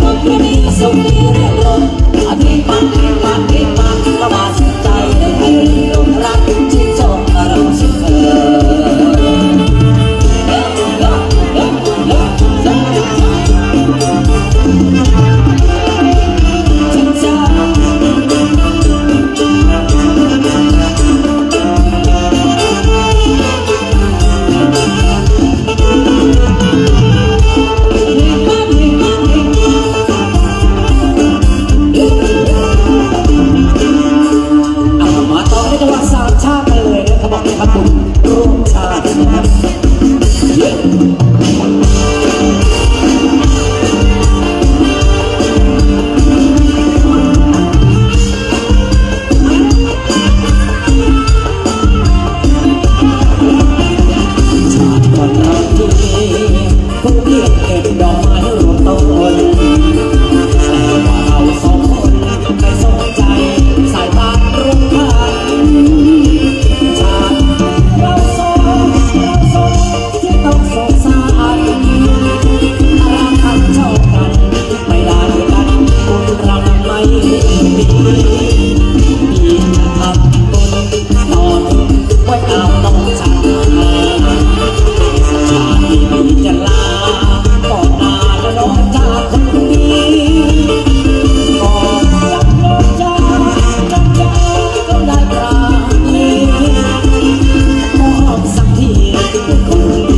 ทุกที่นี้ ค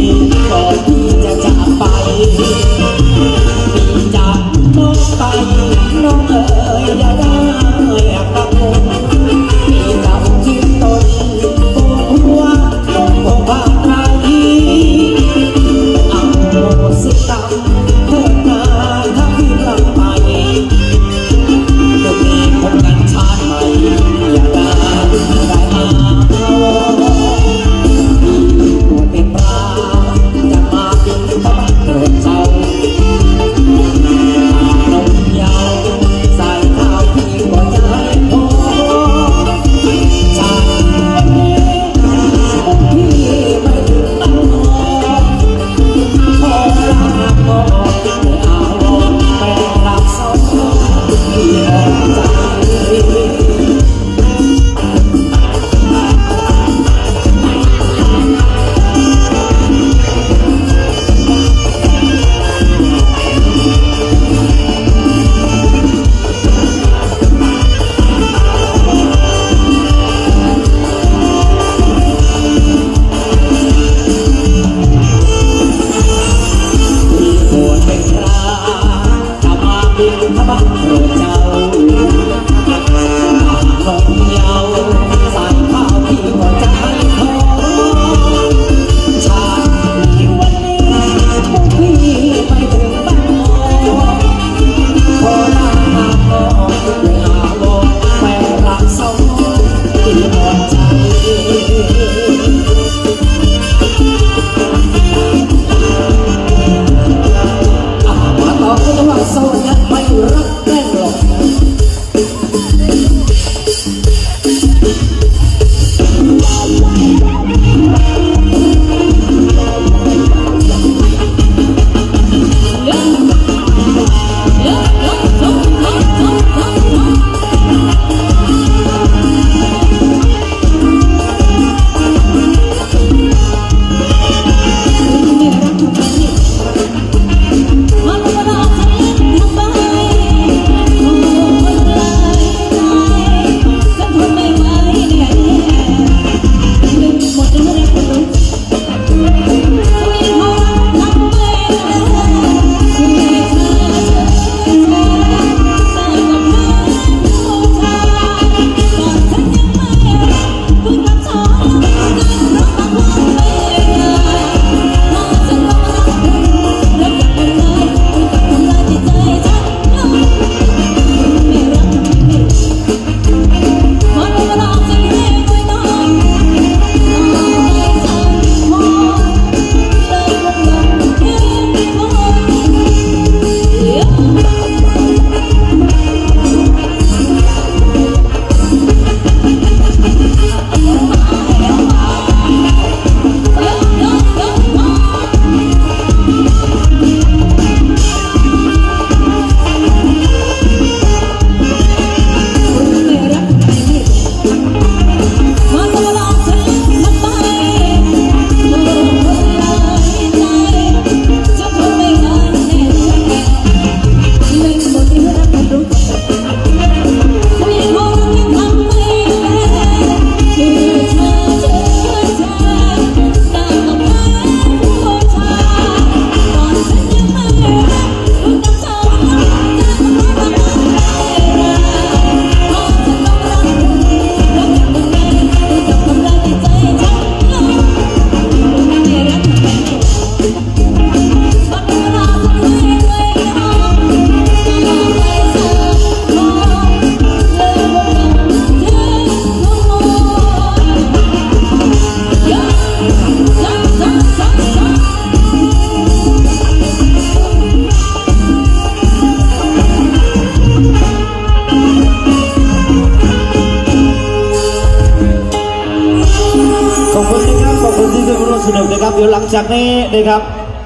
วมสนุกนะครับ เดี๋ยวหลังจากนี้นะครับ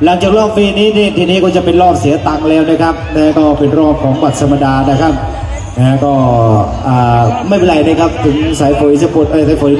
หลังจากรอบฟรีนี้นี่ทีนี้ก็จะเป็นรอบเสียตังค์แล้วนะครับนะก็เป็นรอบของบัตรธรรมดานะครับนะก็ไม่เป็นไรนะครับถึงสายฝนจะปวดเอ้ยสายฝน